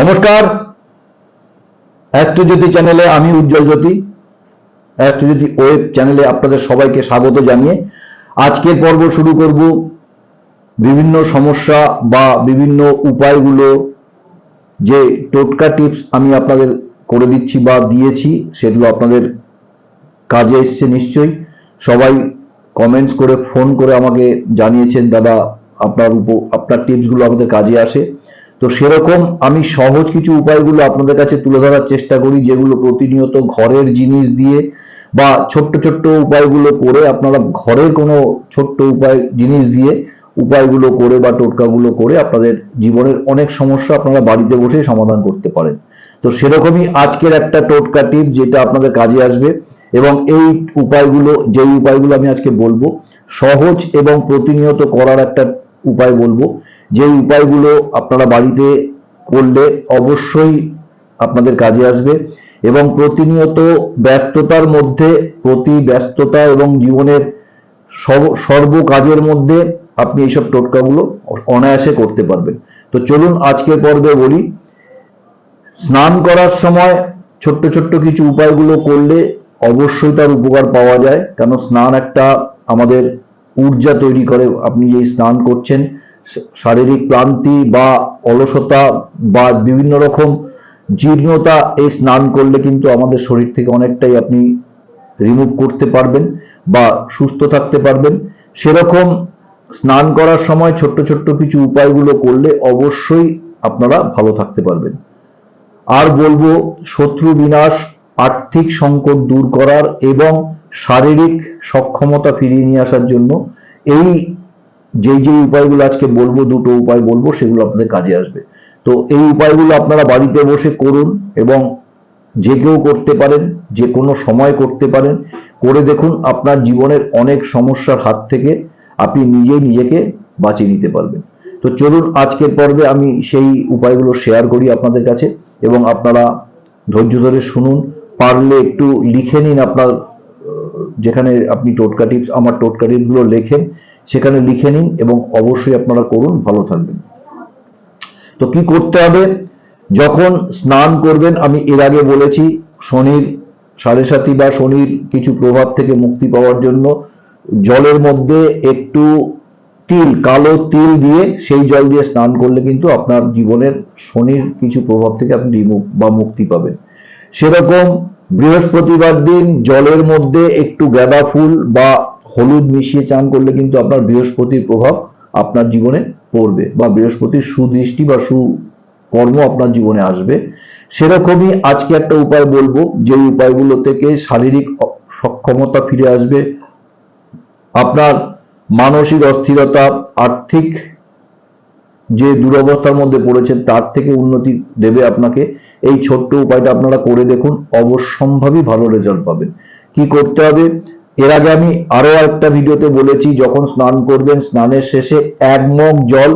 নমস্কার। অ্যাস্ট্রোজ্যোতি চ্যানেলে আমি উজ্জ্বল জ্যোতি। অ্যাস্ট্রোজ্যোতি ওয়েব চ্যানেলে আপনাদের সবাইকে স্বাগত জানিয়ে আজকের পর্ব শুরু করব বিভিন্ন সমস্যা বা বিভিন্ন উপায়গুলো যে টোটকা টিপস আমি আপনাদের করে দিচ্ছি বা দিয়েছি, সেগুলো আপনাদের কাজে এসছে নিশ্চয়ই। সবাই কমেন্টস করে ফোন করে আমাকে জানিয়েছেন, দাদা, আপনার উপ আপনার টিপসগুলো আমাদের কাজে আসে। তো সেরকম আমি সহজ কিছু উপায়গুলো আপনাদের কাছে তুলে ধরার চেষ্টা করি, যেগুলো প্রতিনিয়ত ঘরের জিনিস দিয়ে বা ছোট্ট ছোট্ট উপায়গুলো করে আপনারা ঘরের কোনো ছোট্ট উপায়, জিনিস দিয়ে উপায়গুলো করে বা টোটকাগুলো করে আপনাদের জীবনের অনেক সমস্যা আপনারা বাড়িতে বসে সমাধান করতে পারেন। তো সেরকমই আজকের একটা টোটকা টিপ যেটা আপনাদের কাজে আসবে এবং এই উপায়গুলো, যেই উপায়গুলো আমি আজকে বলব, সহজ এবং প্রতিনিয়ত করার একটা উপায় বলব। যে উপায়গুলো আপনারা বাড়িতে করলে অবশ্যই আপনাদের কাজে আসবে এবং প্রতিনিয়ত ব্যস্ততার মধ্যে, প্রতি ব্যস্ততা এবং জীবনের সর্ব কাজের মধ্যে আপনি এইসব টোটকাগুলো অনায়াসে করতে পারবেন। তো চলুন আজকের পর্বে বলি। স্নান করার সময় ছোট্ট ছোট্ট কিছু উপায়গুলো করলে অবশ্যই তার উপকার পাওয়া যায়। কেন স্নান একটা আমাদের ঊর্জা তৈরি করে। আপনি যে স্নান করছেন শারীরিক ক্লান্তি বা অলসতা বা বিভিন্ন রকম জীর্ণতা এই স্নান করলে কিন্তু আমাদের শরীর থেকে অনেকটাই আপনি রিমুভ করতে পারবেন বা সুস্থ থাকতে পারবেন। সেরকম স্নান করার সময় ছোট্ট ছোট্ট কিছু উপায়গুলো করলে অবশ্যই আপনারা ভালো থাকতে পারবেন। আর বলব, শত্রু বিনাশ, আর্থিক সংকট দূর করার এবং শারীরিক সক্ষমতা ফিরিয়ে নিয়ে আসার জন্য এই যেই যে উপায়গুলো আজকে বলব, দুটো উপায় বলব, সেগুলো আপনাদের কাজে আসবে। তো এই উপায়গুলো আপনারা বাড়িতে বসে করুন এবং যে কেউ করতে পারেন, যে কোনো সময় করতে পারেন, করে দেখুন আপনার জীবনের অনেক সমস্যার হাত থেকে আপনি নিজেই নিজেকে বাঁচিয়ে নিতে পারবেন। তো চলুন, আজকের পর্বে আমি সেই উপায়গুলো শেয়ার করি আপনাদের কাছে এবং আপনারা ধৈর্য ধরে শুনুন। পারলে একটু লিখে নিন আপনার যেখানে আপনি টোটকা টিপস আমার টোটকা টিপসগুলো লেখেন। সেখানে লিখে নিন এবং অবশ্যই আপনারা করুন, ভালো থাকবেন। তো কি করতে হবে? যখন স্নান করবেন, আমি এর আগে বলেছি, শনির সাড়ে সাতি বা শনির কিছু প্রভাব থেকে মুক্তি পাওয়ার জন্য জলের মধ্যে একটু তিল, কালো তিল দিয়ে সেই জল দিয়ে স্নান করলে কিন্তু আপনার জীবনের শনির কিছু প্রভাব থেকে আপনি বা মুক্তি পাবেন। সেরকম বৃহস্পতিবার দিন জলের মধ্যে একটু গাঁদা ফুল বা হলুদ মিশিয়ে চান করলে কিন্তু আপনার বৃহস্পতির প্রভাব আপনার জীবনে পড়বে বা বৃহস্পতির সুদৃষ্টি বা সুকর্ম আপনার জীবনে আসবে। সেরকমই আজকে একটা উপায় বলব যে উপায়গুলো থেকে শারীরিক সক্ষমতা ফিরে আসবে, আপনার মানসিক অস্থিরতা, আর্থিক যে দুরবস্থার মধ্যে পড়েছেন তার থেকে উন্নতি দেবে আপনাকে। এই ছোট্ট উপায়টা আপনারা করে দেখুন, অবশ্যম্ভাবী ভালো রেজাল্ট পাবেন। কি করতে হবে? এর আগে আমি আরও একটা ভিডিওতে বলেছি, যখন স্নান করবেন, স্নানের শেষে এক মগ জল,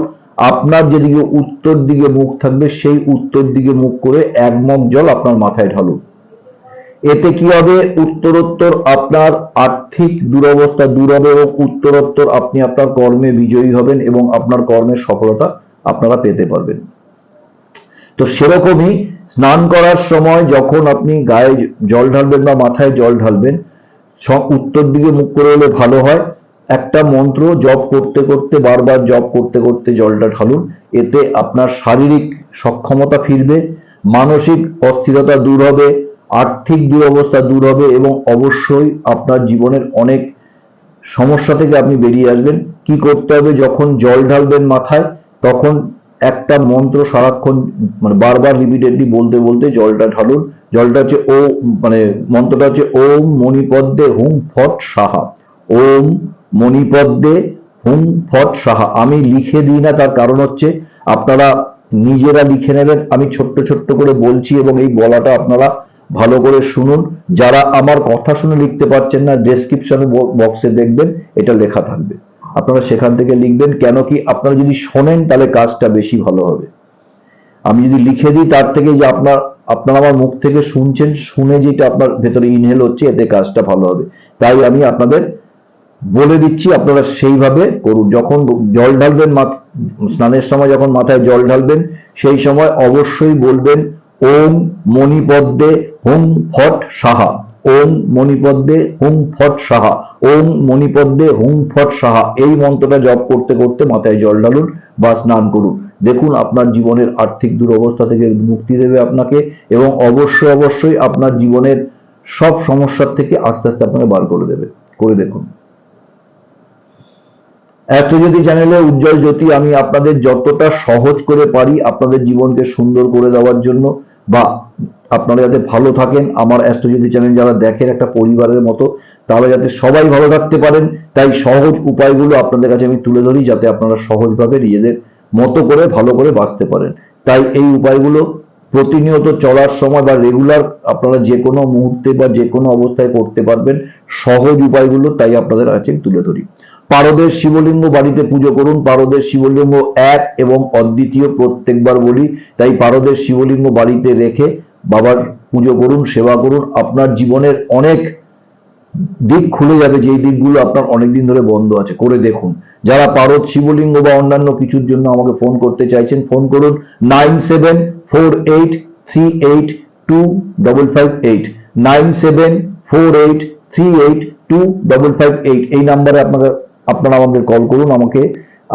আপনার যেদিকে উত্তর দিকে মুখ থাকবে, সেই উত্তর দিকে মুখ করে এক মগ জল আপনার মাথায় ঢালুন। এতে কি হবে? উত্তরোত্তর আপনার আর্থিক দুরবস্থা দূর হবে এবং উত্তরোত্তর আপনি আপনার কর্মে বিজয়ী হবেন এবং আপনার কর্মের সফলতা আপনারা পেতে পারবেন। তো সেরকমই স্নান করার সময় যখন আপনি গায়ে জল ঢালবেন বা মাথায় জল ঢালবেন সব উত্তর দিকে মুখ করে হলে ভালো হয়। একটা মন্ত্র, জপ করতে করতে, বারবার জপ করতে করতে জলটা ঢালুন। এতে আপনার শারীরিক সক্ষমতা ফিরবে, মানসিক অস্থিরতা দূর হবে, আর্থিক দুরবস্থা দূর হবে এবং অবশ্যই আপনার জীবনের অনেক সমস্যা থেকে আপনি বেরিয়ে আসবেন। কি করতে হবে? যখন জল ঢালবেন মাথায়, তখন একটা মন্ত্র সারাক্ষণ মানে বারবার রিপিটেডলি বলতে বলতে জলটা ঢালুন। জলটা হচ্ছে ও মানে মন্ত্রটা হচ্ছে ওম মণিপদ্মে হুম ফট সাহা। ওম মণিপদ্মে হুম ফট সাহা। আমি লিখে দিই না, তার কারণ হচ্ছে আপনারা নিজেরা লিখে নেবেন। আমি ছোট্ট ছোট্ট করে বলছি এবং এই বলাটা আপনারা ভালো করে শুনুন। যারা আমার কথা শুনে লিখতে পারছেন না ডেসক্রিপশন বক্সে দেখবেন, এটা লেখা থাকবে। আপনারা সেখান থেকে লিখবেন, কেন কি আপনারা যদি শোনেন, তাহলে কাজটা বেশি ভালো হবে। আমি যদি লিখে দিই, তার থেকে যে আপনার, আপনারা আমার মুখ থেকে শুনছেন, শুনে যেটা আপনার ভেতরে ইনহেল হচ্ছে, এতে কাজটা ভালো হবে। তাই আমি আপনাদের বলে দিচ্ছি, আপনারা সেইভাবে করুন। যখন জল ঢালবেন স্নানের সময় যখন মাথায় জল ঢালবেন, সেই সময় অবশ্যই বলবেন, ওম মণিপদ্মে হুম ফট সাহা। ওম মণিপদ্মে হুম ফট সাহা। ওম মণিপদ্মে হুম ফট সাহা। এই মন্ত্রটা জপ করতে করতে মাথায় জল ঢালুন বা স্নান করুন। দেখুন, আপনার জীবনের আর্থিক দুরবস্থা থেকে মুক্তি দেবে আপনাকে এবং অবশ্যই অবশ্যই আপনার জীবনের সব সমস্যার থেকে আস্তে আস্তে আপনাকে বার করে দেবে, করে দেখুন। অ্যাস্ট্রোজ্যোতি চ্যানেলে উজ্জ্বল জ্যোতি, আমি আপনাদের যতটা সহজ করে পারি আপনাদের জীবনকে সুন্দর করে দেওয়ার জন্য বা আপনারা যাতে ভালো থাকেন, আমার অ্যাস্ট্রোজ্যোতি চ্যানেল যারা দেখেন একটা পরিবারের মতো তাহলে যাতে সবাই ভালো থাকতে পারেন, তাই সহজ উপায়গুলো আপনাদের কাছে আমি তুলে ধরি যাতে আপনারা সহজভাবে নিজেদের মতো করে, ভালো করে বাঁচতে পারেন। তাই এই উপায়গুলো প্রতিনিয়ত চলার সময় বা রেগুলার আপনারা যে কোনো মুহূর্তে বা যে কোনো অবস্থায় করতে পারবেন। সহজ উপায়গুলো তাই আপনাদের কাছে তুলে ধরি। পারদের শিবলিঙ্গ বাড়িতে পুজো করুন। পারদের শিবলিঙ্গ এক এবং অদ্বিতীয় প্রত্যেকবার বলি, তাই পারদের শিবলিঙ্গ বাড়িতে রেখে বাবার পুজো করুন, সেবা করুন। আপনার জীবনের অনেক দিক খুলে যাবে যেই দিকগুলো আপনার অনেকদিন ধরে বন্ধ আছে। করে দেখুন। যারা পারদ, শিবলিঙ্গ বা অন্যান্য কিছুর জন্য আমাকে ফোন করতে চাইছেন ফোন করুন nine seven four eight three eight two double five eight. Nine seven four eight three eight two double five eight. এই নাম্বারে আপনারা আপনারা আমাদের কল করুন, আমাকে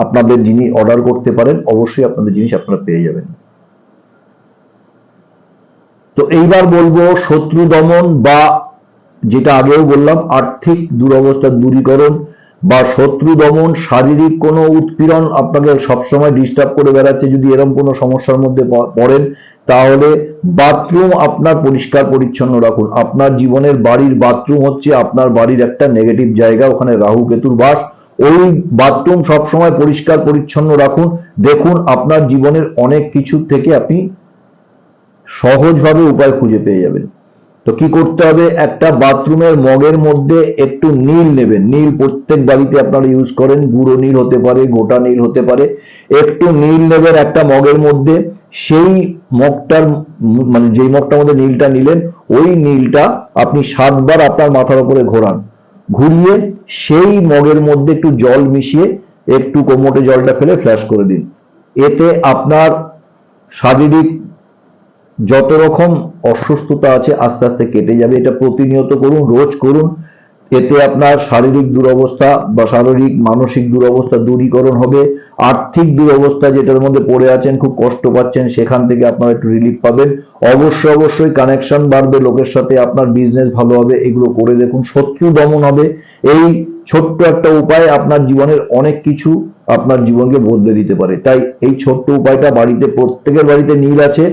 আপনাদের জিনিস অর্ডার করতে পারেন, অবশ্যই আপনাদের জিনিস আপনারা পেয়ে যাবেন। তো এইবার বলব, শত্রু দমন বা যেটা আগেও বললাম, আর্থিক দুরবস্থার দূরীকরণ বা শত্রু দমন, শারীরিক কোনো উৎপীড়ন আপনাকে সবসময় ডিস্টার্ব করে বেড়াচ্ছে যদি এরকম কোনো সমস্যার মধ্যে পড়েন, তাহলে বাথরুম আপনার পরিষ্কার পরিচ্ছন্ন রাখুন। আপনার জীবনের বাড়ির বাথরুম হচ্ছে আপনার বাড়ির একটা নেগেটিভ জায়গা, ওখানে রাহু কেতুর বাস। ওই বাথরুম সবসময় পরিষ্কার পরিচ্ছন্ন রাখুন। দেখুন, আপনার জীবনের অনেক কিছু থেকে আপনি সহজভাবে উপায় খুঁজে পেয়ে যাবেন। তো কি করতে হবে? একটা বাথরুমের মগের মধ্যে একটু নীল নেবেন। নীল প্রত্যেক বাড়িতে আপনারা ইউজ করেন। গুঁড়ো নীল হতে পারে, গোটা নীল হতে পারে। একটু নীল নেবেন একটা মগের মধ্যে। সেই মগটার মানে যেই মগটার মধ্যে নীলটা নিলেন, ওই নীলটা আপনি সাতবার আপনার মাথার উপরে ঘোরান। ঘুরিয়ে সেই মগের মধ্যে একটু জল মিশিয়ে একটু কোমোটে জলটা ফেলে ফ্ল্যাশ করে দিন। এতে আপনার শারীরিক যত রকম অসুস্থতা আছে, আস্তে আস্তে কেটে যাবে। এটা প্রতিনিয়ত করুন, রোজ করুন। এতে আপনার শারীরিক দুরবস্থা বা শারীরিক, মানসিক দুরবস্থা দূরীকরণ হবে। আর্থিক দুরবস্থা যেটার মধ্যে পড়ে আছেন, খুব কষ্ট পাচ্ছেন, সেখান থেকে আপনারা একটু রিলিফ পাবেন। অবশ্যই অবশ্যই কানেকশন বাড়বে লোকের সাথে, আপনার বিজনেস ভালো হবে, এগুলো করে দেখুন। শত্রু দমন হবে। এই ছোট্ট একটা উপায় আপনার জীবনের অনেক কিছু আপনার জীবনকে বদলে দিতে পারে। তাই এই ছোট্ট উপায়টা বাড়িতে, প্রত্যেকের বাড়িতে নীল আছে।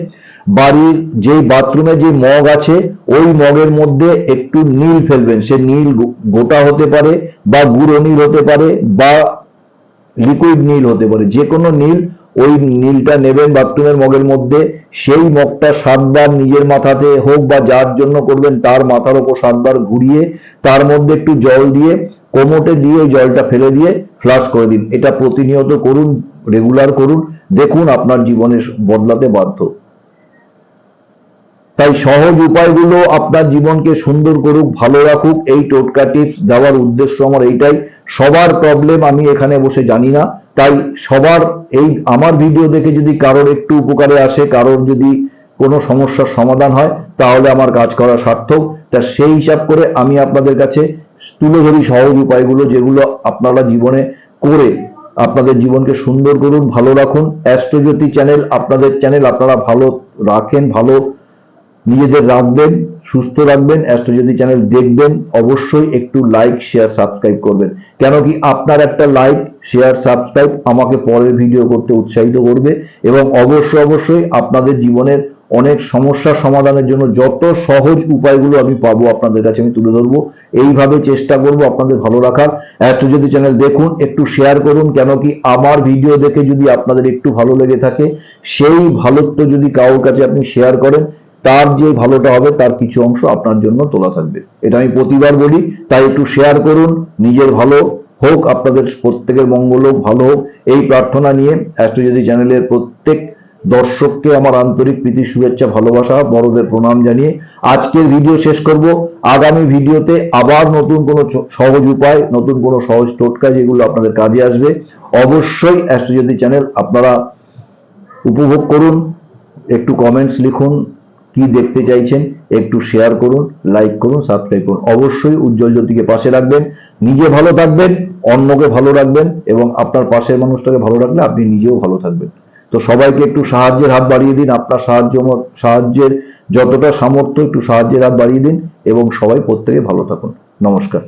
বাড়ির যে বাথরুমে যে মগ আছে, ওই মগের মধ্যে একটু নীল ফেলবেন। সে নীল গোটা হতে পারে বা গুঁড়ো নীল হতে পারে বা লিকুইড নীল হতে পারে। যে কোনো নীল, ওই নীলটা নেবেন বাথরুমের মগের মধ্যে। সেই মগটা সাতবার নিজের মাথাতে হোক বা যার জন্য করবেন, তার মাথার ওপর সাতবার ঘুরিয়ে, তার মধ্যে একটু জল দিয়ে, কোমোটে দিয়ে জলটা ফেলে দিয়ে ফ্লাশ করে দিন। এটা প্রতিনিয়ত করুন রেগুলার করুন। দেখুন আপনার জীবনে বদলাতে বাধ্য। তাই সহজ উপায়গুলো আপনার জীবনকে সুন্দর করুক, ভালো রাখুক, এই টোটকা টিপস দেওয়ার উদ্দেশ্য আমার এইটাই। সবার প্রবলেম আমি এখানে বসে জানি না। তাই সবার এই আমার ভিডিও দেখে যদি কারোর একটু উপকারে আসে, কারোর যদি কোনো সমস্যার সমাধান হয়, তাহলে আমার কাজ করা সার্থক। তা সেই হিসাব করে আমি আপনাদের কাছে তুলে ধরি সহজ উপায়গুলো যেগুলো আপনারা জীবনে করে আপনাদের জীবনকে সুন্দর করুন, ভালো রাখুন। অ্যাস্ট্রোজ্যোতি চ্যানেল আপনাদের চ্যানেল আপনারা ভালো রাখেন, ভালো নিজেদের রাখবেন, সুস্থ রাখবেন অ্যাস্ট্রোজ্যোতি চ্যানেল দেখবেন, অবশ্যই একটু লাইক শেয়ার সাবস্ক্রাইব করবেন। কেন কি আপনার একটা লাইক শেয়ার সাবস্ক্রাইব আমাকে পরের ভিডিও করতে উৎসাহিত করবে এবং অবশ্যই অবশ্যই আপনাদের জীবনের অনেক সমস্যা সমাধানের জন্য যত সহজ উপায়গুলো আমি পাবো আপনাদের কাছে আমি তুলে ধরবো। এইভাবে চেষ্টা করব আপনাদের ভালো রাখার। অ্যাস্ট্রোজ্যোতি চ্যানেল দেখুন, একটু শেয়ার করুন, কেন কি আমার ভিডিও দেখে যদি আপনাদের একটু ভালো লেগে থাকে, সেই ভালোত্ব যদি কারোর কাছে আপনি শেয়ার করেন তার যে ভালোটা হবে, তার কিছু অংশ আপনার জন্য তোলা থাকবে। এটা আমি প্রতিবার বলি, তাই একটু শেয়ার করুন, নিজের ভালো হোক, আপনাদের প্রত্যেকের মঙ্গল হোক, ভালো হোক, এই প্রার্থনা নিয়ে অ্যাস্ট্রোজ্যোতি চ্যানেলের প্রত্যেক দর্শককে আমার আন্তরিক প্রীতি, শুভেচ্ছা, ভালোবাসা, বড়দের প্রণাম জানিয়ে আজকের ভিডিও শেষ করব। আগামী ভিডিওতে আবার নতুন কোনো সহজ উপায়, নতুন কোনো সহজ টোটকা যেগুলো আপনাদের কাজে আসবে, অবশ্যই অ্যাস্ট্রোজ্যোতি চ্যানেল আপনারা উপভোগ করুন, একটু কমেন্টস লিখুন কি দেখতে চাইছেন, একটু শেয়ার করুন লাইক করুন সাবস্ক্রাইব করুন। অবশ্যই উজ্জ্বল জ্যোতিকে পাশে রাখবেন, নিজে ভালো থাকবেন, অন্যকে ভালো রাখবেন, এবং আপনার পাশের মানুষটাকে ভালো রাখলে আপনি নিজেও ভালো থাকবেন। তো সবাইকে একটু সাহায্যের হাত বাড়িয়ে দিন, আপনার সাহায্য সাহায্যের যতটা সামর্থ্য, একটু সাহায্যের হাত বাড়িয়ে দিন, এবং সবাই প্রত্যেকে ভালো থাকুন। নমস্কার।